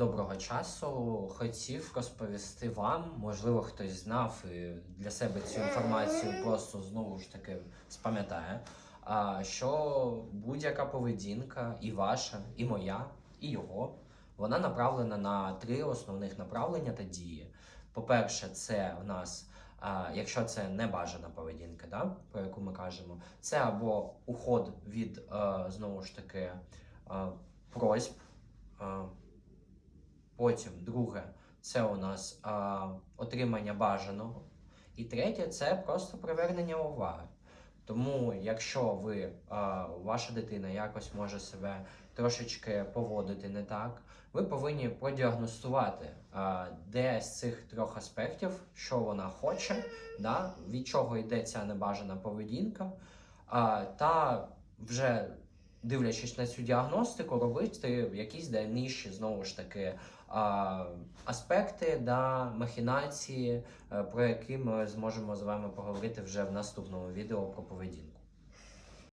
Доброго часу хотів розповісти вам, можливо, хтось знав і для себе цю інформацію просто знову ж таки спам'ятає. Що будь-яка поведінка, і ваша, і моя, і його, вона направлена на три основних направлення та дії. По-перше, це в нас, якщо це не бажана поведінка, да, про яку ми кажемо, це або уход від е, знову ж таки е, просьб. Потім друге це у нас а, отримання бажаного. І третє це просто привернення уваги. Тому, якщо ви, а, ваша дитина якось може себе трошечки поводити не так, ви повинні продіагностувати, а, де з цих трьох аспектів, що вона хоче, да, від чого йде ця небажана поведінка, а, та вже дивлячись на цю діагностику, робити якісь дальніші знову ж таки аспекти да, махінації, е, про які ми зможемо з вами поговорити вже в наступному відео про поведінку.